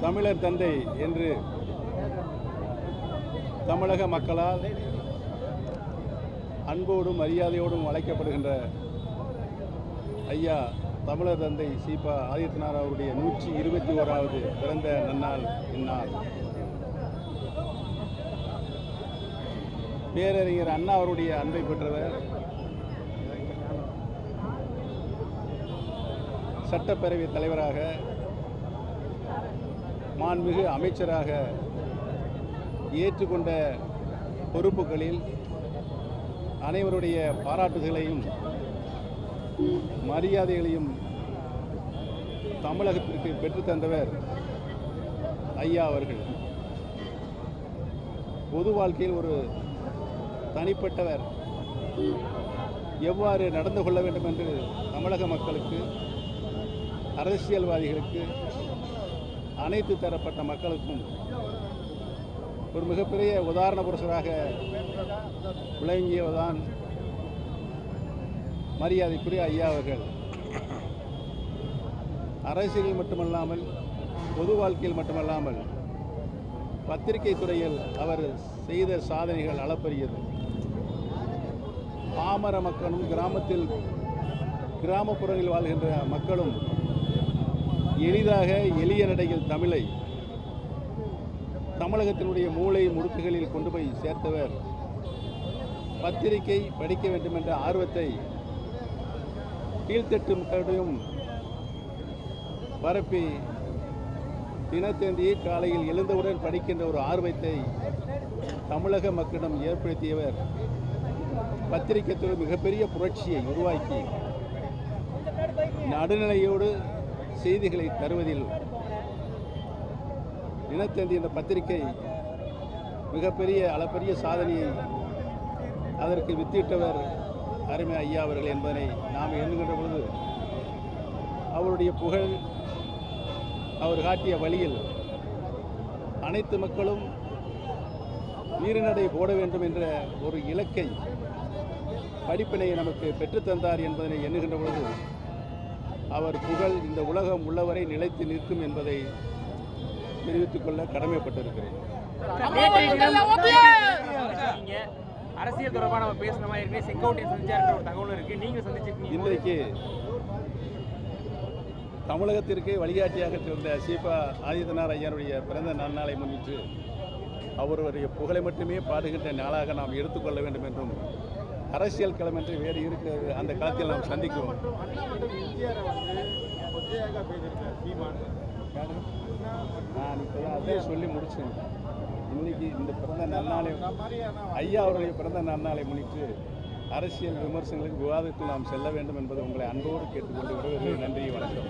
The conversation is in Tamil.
தமிழர் தந்தை என்று தமிழக மக்களால் அன்போடும் மரியாதையோடும் அழைக்கப்படுகின்ற ஐயா தமிழர் தந்தை சீபா ஆதித்யநாத் அவருடைய நூற்றி இருபத்தி ஓராவது பிறந்த நன்னாள் இந்நாள். பேரறிஞர் அண்ணா அவருடைய அன்பை பெற்றவர். சட்டப்பேரவை தலைவராக மாண்புமிகு அமைச்சராக ஏற்றுக்கொண்ட பொறுப்புகளில் அனைவருடைய பாராட்டுகளையும் மரியாதைகளையும் தமிழகத்திற்கு பெற்றுத்தந்தவர் ஐயா அவர்கள். பொது வாழ்க்கையில் ஒரு தனிப்பட்டவர். எவ்வாறு நடந்து கொள்ள வேண்டும் என்று தமிழக மக்களுக்கு அரசியல்வாதிகளுக்கு அனைத்து தரப்பட்ட மக்களுக்கும் ஒரு மிகப்பெரிய உதாரண புருஷராக விளங்கியவர்தான் மரியாதைக்குரிய ஐயா அவர்கள். அரசியலில் மட்டுமல்லாமல் பொது வாழ்க்கையில் மட்டுமல்லாமல் பத்திரிகை துறையில் அவர் செய்த சாதனைகள் அளப்பரியது. பாமர மக்களும் கிராமத்தில் கிராமப்புறங்களில் வாழ்கின்ற மக்களும் எளிதாக எளிய நடையில் தமிழை தமிழகத்தினுடைய மூளை முடுக்குகளில் கொண்டு போய் சேர்த்தவர். பத்திரிகை படிக்க வேண்டும் என்ற ஆர்வத்தை கீழ்த்தட்டு மக்களிடையும் பரப்பி தினத்தேந்தியை காலையில் எழுந்தவுடன் படிக்கின்ற ஒரு ஆர்வத்தை தமிழக மக்களிடம் ஏற்படுத்தியவர். பத்திரிகை துறை மிகப்பெரிய புரட்சியை உருவாக்கி நடுநிலையோடு செய்திகளை தருவதில் தினத்தந்தி என்ற பத்திரிகை மிகப்பெரிய அளப்பரிய சாதனையை அதற்கு வித்திட்டவர் அருமை ஐயா அவர்கள் என்பதனை நாம் எண்ணுகின்ற பொழுது அவருடைய புகழ் அவர் காட்டிய வழியில் அனைத்து மக்களும் நீரிநடை போட வேண்டும் என்ற ஒரு இலக்கை படிப்பினை நமக்கு பெற்றுத்தந்தார் என்பதனை எண்ணுகின்ற பொழுது அவர் புகழ் இந்த உலகம் உள்ளவரை நிலைத்து நிற்கும் என்பதை தெரிவித்துக் கொள்ள கடமைப்பட்டிருக்கிறேன். அரசியல் தொடர்பாக நம்ம பேசின மாதிரி இருக்கு செங்கோட்டையை சந்திச்சாருன்ற ஒரு தகவல் இருக்கு. நீங்க சந்திச்சிருக்கீங்க. இன்றைக்கு தமிழகத்திற்கு வழிகாட்டியாக திகழ்ந்த சீபா ஆதித்தனார் ஐயனுடைய பிறந்த நன்னாளை முன்னிட்டு அவருடைய புகழை மட்டுமே பாடுகின்ற நாளாக நாம் எடுத்துக்கொள்ள வேண்டும் என்றும் அரசியல் களமின்றி வேறு இருக்க அந்த காலத்தில் நாம் சந்திக்கிறோம் நான் இப்போ அதே சொல்லி முடிச்சேன். இன்னைக்கு இந்த பிறந்த நன்னாளை ஐயா அவருடைய பிறந்த நன்னாளை முன்னிட்டு அரசியல் விமர்சனங்களுக்கு விவாதத்தில் நாம் செல்ல வேண்டும் என்பதை உங்களை அன்போடு கேட்டுக்கொண்டு வருவதற்கு நன்றி வணக்கம்.